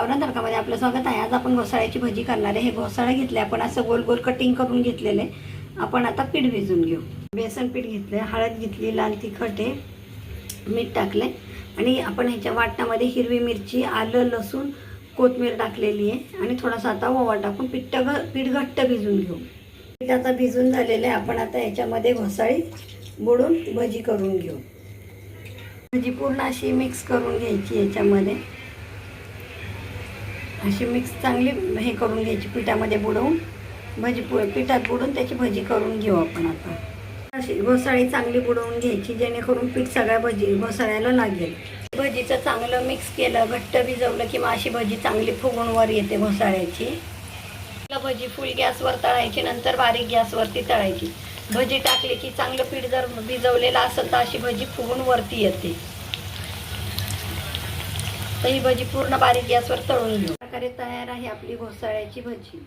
आवरण तडकामध्ये आपलं स्वागत आहे. आज आपण घोसाळ्याची भजी करणार आहे. हे घोसाळं घेतले आपण असं गोल गोल कटिंग करून घेतलेले आपण आता पीठ भिजून घेऊ. बेसन पीठ घेतलं हळद घेतली लाल तिखट आहे. मीठ टाकले आणि आपण ह्याच्या वाटणामध्ये हिरवी मिरची आलं लसूण कोथमीर टाकलेली आहे. आणि थोडासा आता ओवा टाकून पीठ घ पीठ घट्ट भिजून घेऊ. पीठ आता भिजून झालेलं आहे. आपण आता याच्यामध्ये घोसाळी बुडून भजी करून घेऊ. भजी पूर्ण अशी मिक्स करून घ्यायची याच्यामध्ये अशी मिक्स चांगली हे करून घ्यायची पिठामध्ये बुडवून भजी पु पिठात बुडून त्याची भजी करून घेऊ आपण आता. अशी घोसाळी चांगली बुडवून घ्यायची जेणेकरून पीठ सगळ्या भजी घोसाळ्याला लागेल. भजीचं चांगलं मिक्स केलं घट्ट भिजवलं की मग अशी भजी चांगली फुगून वर येते घोसाळ्याची. भजी फुल गॅसवर तळायची नंतर बारीक गॅसवरती तळायची. भजी टाकली की चांगलं पीठ जर भिजवलेलं असेल तर अशी भजी फुगून वरती येते. तर ही भजी पूर्ण बारीक गॅसवर तळून घेऊ. प्रकारे तयार आहे आपली घोसाळ्याची भजी.